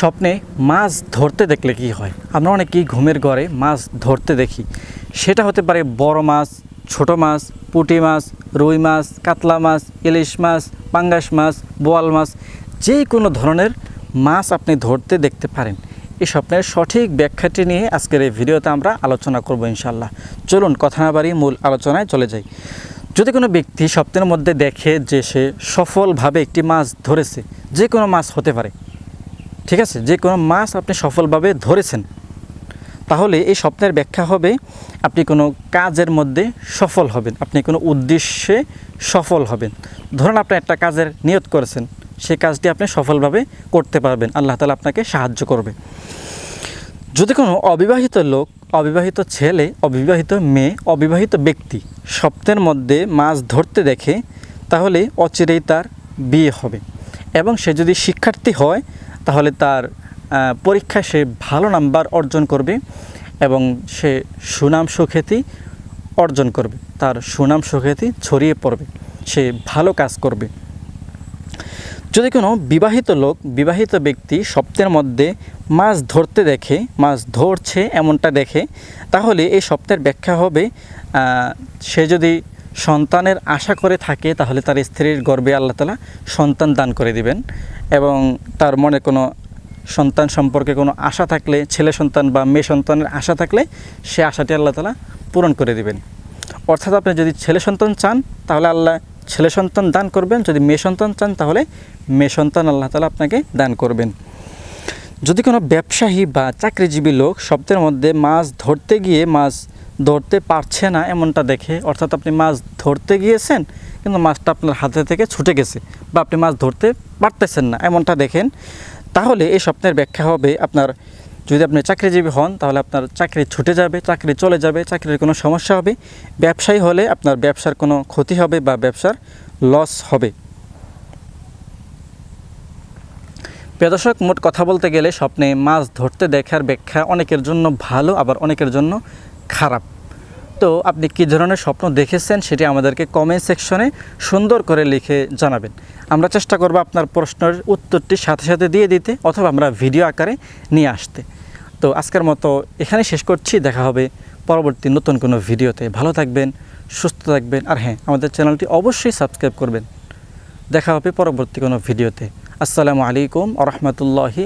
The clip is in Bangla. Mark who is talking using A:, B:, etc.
A: স্বপ্নে মাছ ধরতে দেখলে কি হয়? আমরা অনেকেই ঘুমের ঘরে মাছ ধরতে দেখি। সেটা হতে পারে বড় মাছ, ছোট মাছ, পুঁটি মাছ, রুই মাছ, কাতলা মাছ, ইলিশ মাছ, পাঙ্গাস মাছ, বোয়াল মাছ যে কোনো ধরনের মাছ আপনি ধরতে দেখতে পারেন। এই স্বপ্নের সঠিক ব্যাখ্যাটি নিয়ে আজকের এই ভিডিওতে আমরা আলোচনা করব ইনশাল্লাহ চলুন কথা না বাড়ি মূল আলোচনায় চলে যাই। যদি কোনো ব্যক্তি স্বপ্নের মধ্যে দেখে যে সে সফলভাবে একটি মাছ ধরেছে যে কোনো মাছ হতে পারে। ঠিক আছে? যে কোনো মাছ আপনি সফলভাবে ধরেছেন। তাহলে এই স্বপ্নের ব্যাখ্যা হবে, আপনি কোনো কাজের মধ্যে সফল হবেন, আপনি কোনো উদ্দেশ্যে সফল হবেন। ধরুন আপনি একটা কাজের নিয়ত করেছেন, সেই কাজটি আপনি সফলভাবে করতে পারবেন, আল্লাহ তালা আপনাকে সাহায্য করবে। যদি কোনো অবিবাহিত লোক, অবিবাহিত ছেলে, অবিবাহিত মেয়ে, অবিবাহিত ব্যক্তি স্বপ্নের মধ্যে মাছ ধরতে দেখে, তাহলে অচিরেই তার বিয়ে হবে। এবং সে যদি শিক্ষার্থী হয় তাহলে তার পরীক্ষায় সে ভালো নাম্বার অর্জন করবে এবং সে সুনাম সুখ্যাতি অর্জন করবে। তার সুনাম সুখ্যাতি ছড়িয়ে পড়বে। সে ভালো কাজ করবে। যদি কোনো বিবাহিত লোক, বিবাহিত ব্যক্তি স্বপ্নের মধ্যে মাছ ধরতে দেখে, মাছ ধরছে এমনটা দেখে, তাহলে এই স্বপ্নের ব্যাখ্যা হবে সে যদি সন্তানের আশা করে থাকে, তাহলে তার স্ত্রীর গর্বে আল্লাহ তালা সন্তান দান করে দিবেন। এবং তার মনে কোনো সন্তান সম্পর্কে কোনো আশা থাকলে, ছেলে সন্তান বা মেয়ে সন্তানের আশা থাকলে, সে আশাটি আল্লাহ তালা পূরণ করে দিবেন। অর্থাৎ আপনি যদি ছেলে সন্তান চান, তাহলে আল্লাহ ছেলে সন্তান দান করবেন। যদি মেয়ে সন্তান চান, তাহলে মেয়ে সন্তান আল্লাহ তালা আপনাকে দান করবেন। যদি কোনো ব্যবসায়ী বা চাকরিজীবী লোক শব্দের মধ্যে মাছ ধরতে গিয়ে মাছ ধরতে পারছে না এমনটা দেখে। অর্থাৎ আপনি মাছ ধরতে গিয়েছেন, কিন্তু মাছটা আপনার হাতে থেকে ছুটে গেছে বা আপনি মাছ ধরতে পারতেছেন না এমনটা দেখেন। তাহলে এই স্বপ্নের ব্যাখ্যা হবে আপনার, যদি আপনি চাকরিজীবী হন, তাহলে আপনার চাকরি ছুটে যাবে, চাকরি চলে যাবে, চাকরির কোনো সমস্যা হবে। ব্যবসায়ী হলে আপনার ব্যবসার কোনো ক্ষতি হবে বা ব্যবসার লস হবে। প্রিয় দর্শক, মোট কথা বলতে গেলে স্বপ্নে মাছ ধরতে দেখার ব্যাখ্যা অনেকের জন্য ভালো, আবার অনেকের জন্য খারাপ। তো আপনি কী ধরনের স্বপ্ন দেখেছেন সেটি আমাদেরকে কমেন্ট সেকশনে সুন্দর করে লিখে জানাবেন। আমরা চেষ্টা করব আপনার প্রশ্নের উত্তরটি সাথে সাথে দিয়ে দিতে অথবা আমরা ভিডিও আকারে নিয়ে আসতে। তো আজকের মতো এখানে শেষ করছি। দেখা হবে পরবর্তী নতুন কোনো ভিডিওতে ভালো থাকবেন, সুস্থ থাকবেন। আর হ্যাঁ আমাদের চ্যানেলটি অবশ্যই সাবস্ক্রাইব করবেন। দেখা হবে পরবর্তী কোনো ভিডিওতে আসসালামু আলাইকুম আ রহমতুল্লাহি